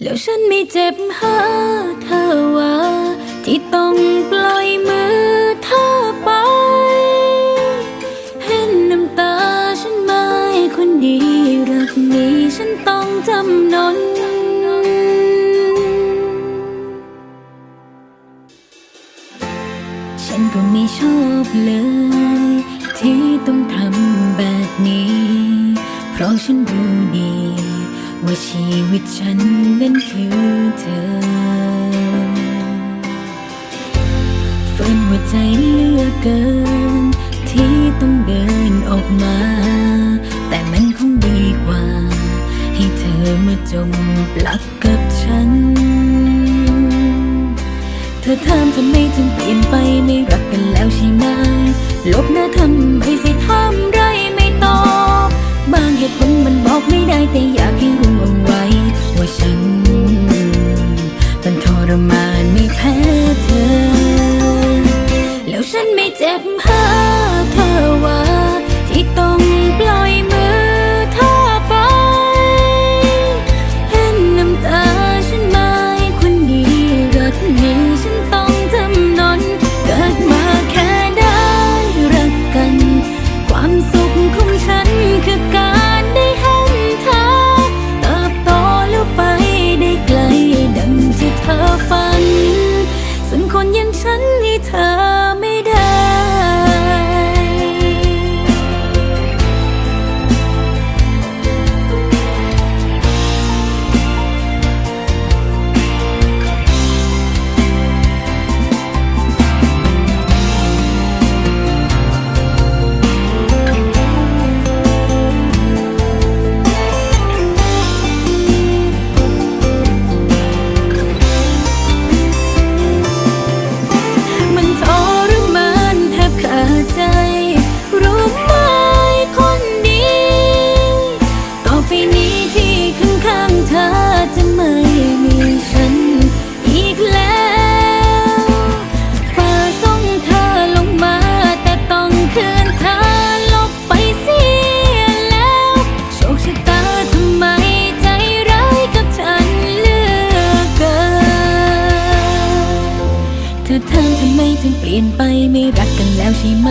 แล้วฉันไม่เจ็บหาเธอว่าที่ต้องปล่อยมือเธอไป เห็นน้ำตาฉันไหม่คนดีรักนี้ฉันต้องจำนนฉันก็ไม่ชอบเลย ที่ต้องทำแบบนี้ เพราะฉันรู้ดี ว่าชีวิตฉันนั้นคือเธอฝืนหัวใจเหลือกเกิน ที่ต้องเดินออกมา แต่มันคงดีกว่า ให้เธอมาจมปลักกับฉัน เธอถามทำไมถึงเปลี่ยนไปไม่รักกันแล้วใช่ไหมลบหน้าทำไมสิท ตุผลมันบอกไม่ได้แต่อยากให้รู้เอาไว้ ว่าฉันมันทรมานไม่แพ้เธอ แล้วฉันไม่เจ็บ ลี่ยนไปไม่รักกันแล้วใช่ไหม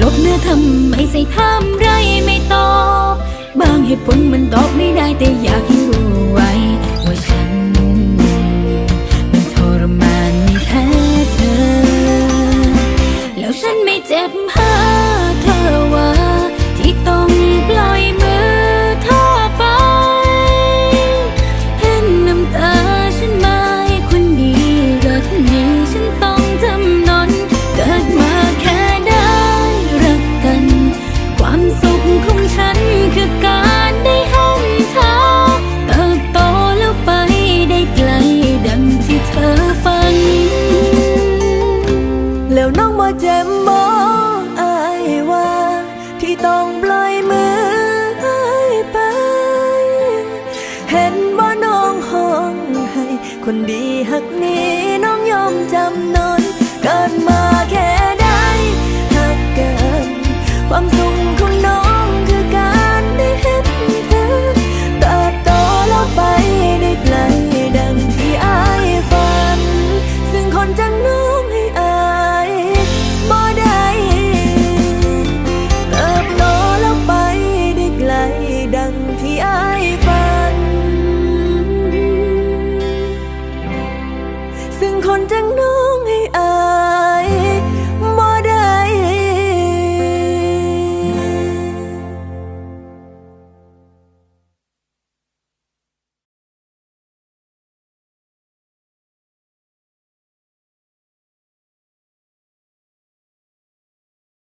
ลบเนื้อทำไม่ใส่ทำไรไม่ตอบ บางเหตุผลมันตอบไม่ได้แต่อยากให้รู้ คนดีหัก